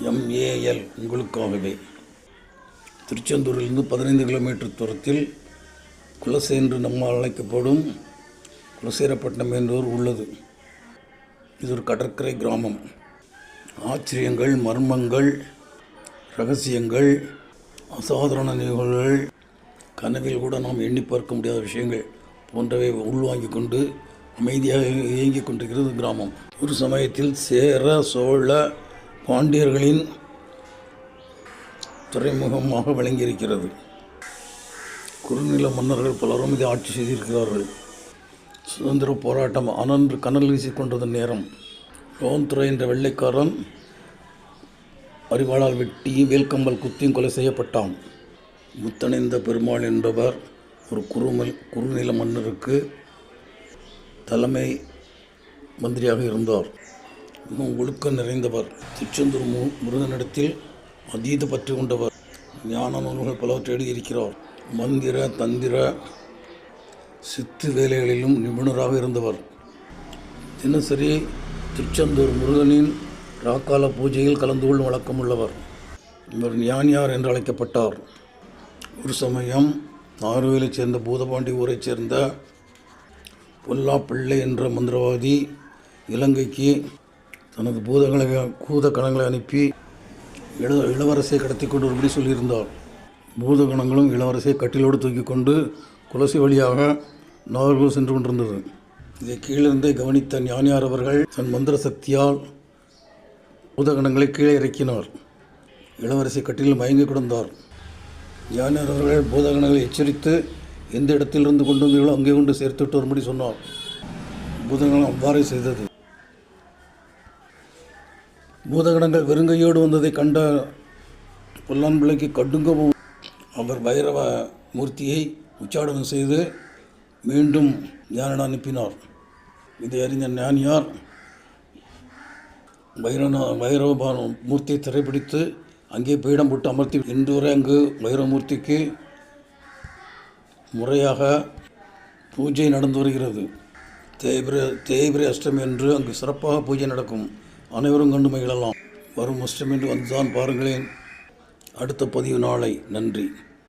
MAL உங்களுக்காகவே. திருச்செந்தூரிலிருந்து பதினைந்து kilometre தூரத்தில் குலசை என்று நம்மால் அழைக்கப்படும் குலசேரப்பட்டினம் என்றோர் உள்ளது. இது ஒரு கடற்கரை கிராமம். ஆச்சரியங்கள் மர்மங்கள் ரகசியங்கள் அசாதாரண நிகழ்வுகள் கனவில் கூட நாம் எண்ணி பார்க்க முடியாத விஷயங்கள் போன்றவை உள்வாங்கிக் கொண்டு அமைதியாக இயங்கிக் கொண்டிருக்கிறது கிராமம். ஒரு சமயத்தில் சேர சோழ பாண்டியர்களின் துறைமுகமாக விளங்கியிருக்கிறது. குறுநில மன்னர்கள் பலரும் இதை ஆட்சி செய்திருக்கிறார்கள். சுதந்திர போராட்டம் அனன்று கனல் வீசிக்கொண்டது நேரம். லோன்துறை என்ற வெள்ளைக்காரன் அறிவாளால் வெட்டி வேல்கம்பல் குத்தியும் கொலை செய்யப்பட்டான். முத்தணிந்த பெருமாள் என்பவர் ஒரு குறுமல் குறுநில மன்னருக்கு தலைமை மந்திரியாக இருந்தார். மிகவும் ஒழுக்கம் நிறைந்தவர். திருச்செந்தூர் மு முருகனிடத்தில் அதீத பற்று கொண்டவர். ஞான நூல்கள் பலவற்றை எழுதியிருக்கிறார். மந்திர தந்திர சித்து வேலைகளிலும் நிபுணராக இருந்தவர். தினசரி திருச்செந்தூர் முருகனின் ராக்கால பூஜையில் கலந்து கொள்ளும் வழக்கம் உள்ளவர். இவர் ஞானியார் என்று அழைக்கப்பட்டார். ஒரு சமயம் ஆறுவேலைச் சேர்ந்த பூதபாண்டி ஊரைச் சேர்ந்த பொல்லா பிள்ளை என்ற மந்திரவாதி இலங்கைக்கு தனது பூதங்களை பூத கணங்களை அனுப்பி இள இளவரசியை கடத்தி கொண்டு வரும்படி சொல்லியிருந்தார். பூதகணங்களும் இளவரசியை கட்டிலோடு தூக்கி கொண்டு குலசி வழியாக நாகர்கள் சென்று கொண்டிருந்தது. இதை கீழிருந்தே கவனித்த ஞானியார் அவர்கள் தன் மந்திர சக்தியால் பூதகணங்களை கீழே இறக்கினார். இளவரசி கட்டிலில் மயங்கி கிடந்தார். ஞானியார் அவர்கள் பூதகணங்களை எச்சரித்து எந்த இடத்திலிருந்து கொண்டு வந்தீர்களோ அங்கே கொண்டு சேர்த்துட்டு வரும்படி சொன்னார். பூதகணம் அவ்வாறே செய்தது. பூதகணங்கள் வெறுங்கையோடு வந்ததை கண்ட பொல்லான் பிள்ளைக்கு கடுங்கவும் அவர் பைரவ மூர்த்தியை உச்சாடனம் செய்து மீண்டும் ஞானிடம் அனுப்பினார். இதை அறிந்த ஞானியார் பைரவ பைரவ மூர்த்தியை திரைப்பிடித்து அங்கே பீடம் போட்டு அமர்த்தி இன்று வரை அங்கு பைரவமூர்த்திக்கு முறையாக பூஜை நடந்து வருகிறது. தேய்பிரி தேய்பிரி அஷ்டமி என்று அங்கு சிறப்பாக பூஜை நடக்கும். அனைவரும் கண்டு மகிழலாம். வரும் முஸ்லிமின்றி என்று வந்துதான் பாருங்களேன். அடுத்த பதிவு நாளை. நன்றி.